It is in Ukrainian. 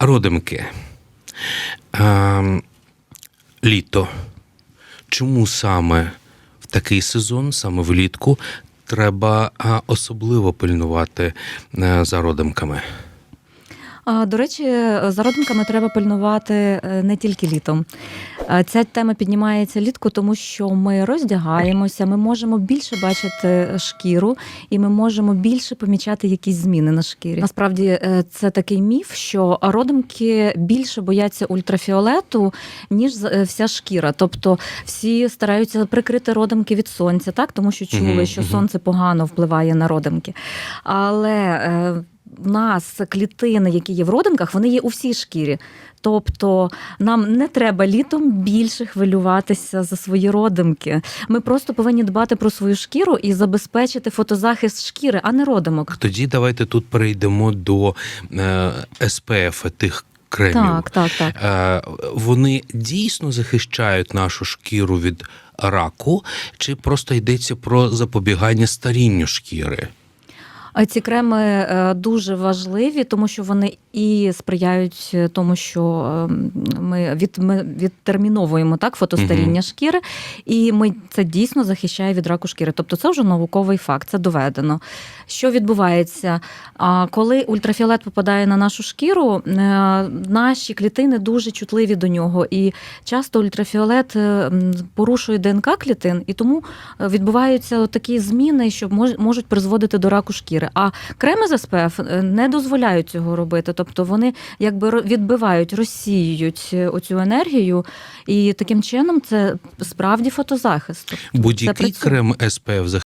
Родимки. Ем, літо. Чому саме в такий сезон, саме влітку, треба особливо пильнувати е, за родимками? До речі, за родинками треба пильнувати е, не тільки літом. Ця тема піднімається літку, тому що ми роздягаємося, ми можемо більше бачити шкіру, і ми можемо більше помічати якісь зміни на шкірі. Насправді е, це такий міф, що родимки більше бояться ультрафіолету, ніж е, вся шкіра. Тобто всі стараються прикрити родимки від сонця, так тому що чули, що сонце погано впливає на родимки. Але в нас клітини, які є в родинках, вони є у всій шкірі. Тобто нам не треба літом більше хвилюватися за свої родимки. Ми просто повинні дбати про свою шкіру і забезпечити фотозахист шкіри, а не родимок. Тоді давайте тут перейдемо до е, СПФ тих кремів. Так, так, так. Е, вони дійсно захищають нашу шкіру від раку, чи просто йдеться про запобігання старінню шкіри? Ці креми е, дуже важливі, тому що вони і сприяють е, тому, що ем, ми від ми відтерміновуємо так фотостаріння Мгм. шкіри, і ми це дійсно захищає від раку шкіри. Тобто, це вже науковий факт, це доведено. Що відбувається? Коли ультрафіолет попадає на нашу шкіру, е, наші клітини дуже чутливі до нього, і часто ультрафіолет е, порушує ДНК клітин, і тому відбуваються такі зміни, що мож- можуть призводити до раку шкіри. А креми з СПФ не дозволяють цього робити. Тобто вони якби відбивають, розсіюють е, оцю енергію, і таким чином це справді фотозахист. Тобто Будь-який крем СПФ